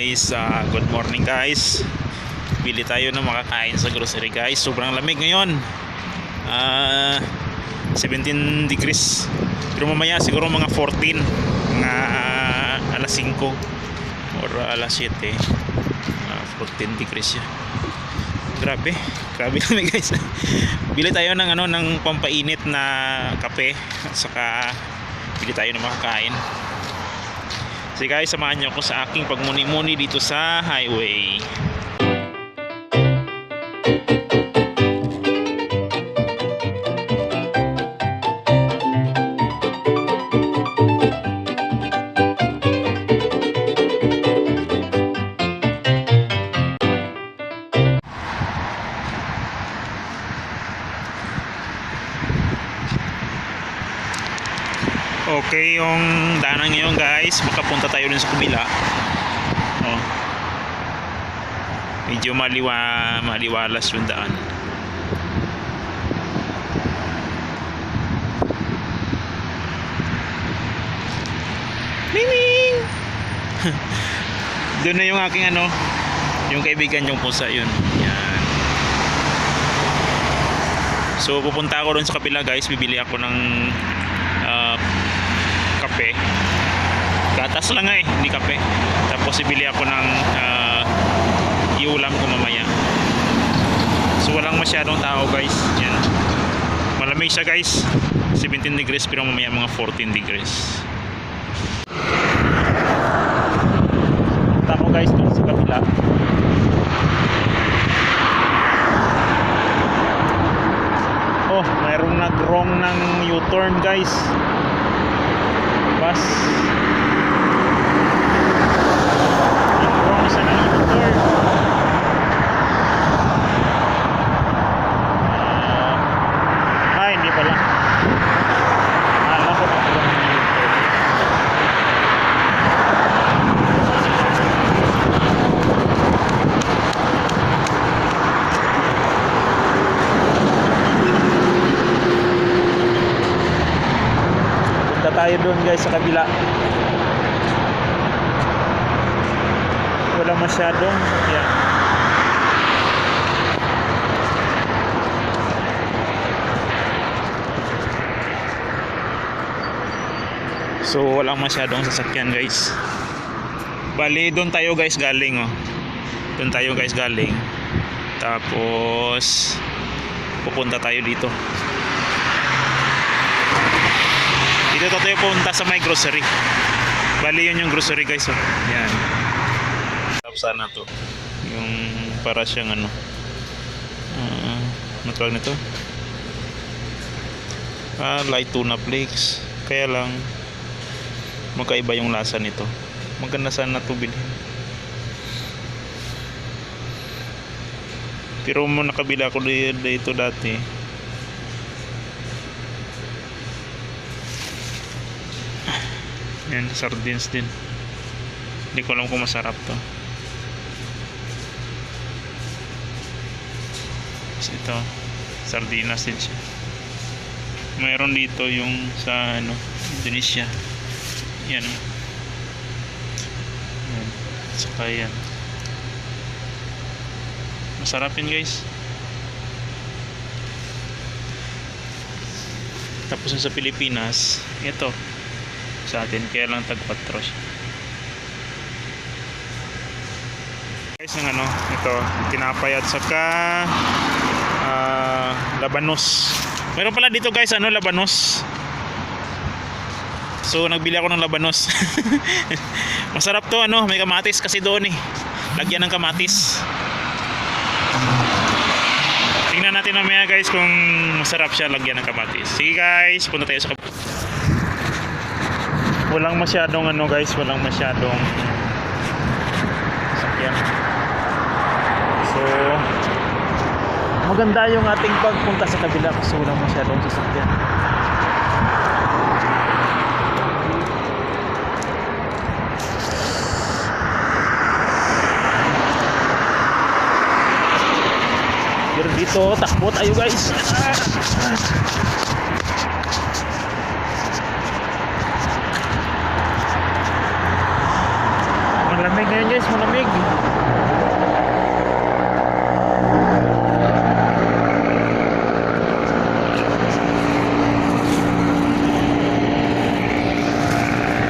guys, Ah, good morning guys. Bili tayo ng makakain sa grocery guys. Sobrang lamig ngayon. Ah, 17 degrees. Pero mamaya siguro mga 14 Mga ah, alas 5 Or alas 7 Ah, 14 degrees siya Grabe, grabe lamig guys. Bili tayo ng ano ng pampainit na kape saka bili tayo ng makakain So guys, samahan niyo ako sa aking pagmuni-muni dito sa highway. Okay, yung daanan ngayon guys, makapunta tayo dun sa kabila. Oh. Medyo maliwa, maliwalas yung daan. Miming! Doon na yung aking ano, yung kaibigan yung pusa yun. Yan. So pupunta ako doon sa kabila guys, bibili ako ng kape. Gatas lang nga eh, hindi kape. Tapos ibili ako ng uh, iulam ko mamaya. So walang masyadong tao guys. Yan. Malamig siya guys. 17 degrees pero mamaya mga 14 degrees. Ko guys dun sa kabila. Oh, mayroong nag-wrong ng U-turn guys us. Punta tayo doon guys sa kabila. Wala masyadong yan. So walang masyadong sasakyan guys. Bali doon tayo guys galing oh. Doon tayo guys galing. Tapos pupunta tayo dito. Dito to tayo punta sa may grocery. Bali yun yung grocery guys. Oh. Yan. Sana to. Yung para siyang ano. Uh, ano tawag nito? Ah, light tuna flakes. Kaya lang magkaiba yung lasa nito. Maganda sana to bilhin. Pero mo nakabila ko di- dito dati. Yan, sardines din. Hindi ko alam kung masarap to. Tapos ito, sardinas din siya. Mayroon dito yung sa ano, Indonesia. Yan. Yan. Saka yan. Masarap yun guys. Tapos sa Pilipinas, ito, sa atin kaya lang tag 4 siya guys ng ano ito tinapay at saka ah, labanos. Meron pala dito guys ano labanos. So nagbili ako ng labanos. Masarap to ano may kamatis kasi doon eh. Lagyan ng kamatis. Tingnan natin mamaya guys kung masarap siya lagyan ng kamatis. Sige guys punta tayo sa kab- walang masyadong ano guys. Walang masyadong sakyan. So maganda yung ating pagpunta sa kabila kasi walang masyadong sasakyan. Pero dito takbo tayo guys Malamig ngayon guys, malamig.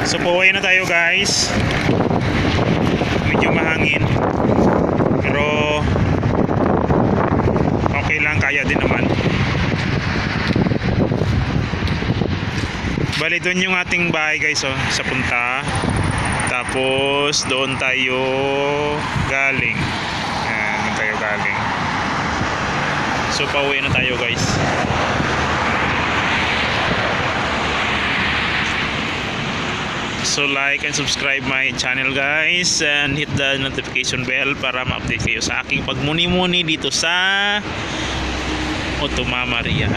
So pauwi na tayo guys. Medyo mahangin. Pero okay lang kaya din naman. Bali doon yung ating bahay guys oh, sa punta. Tapos doon tayo galing. Yan, doon tayo galing. So pauwi na tayo guys. So like and subscribe my channel guys and hit the notification bell para ma-update kayo sa aking pagmuni-muni dito sa Otomamarian.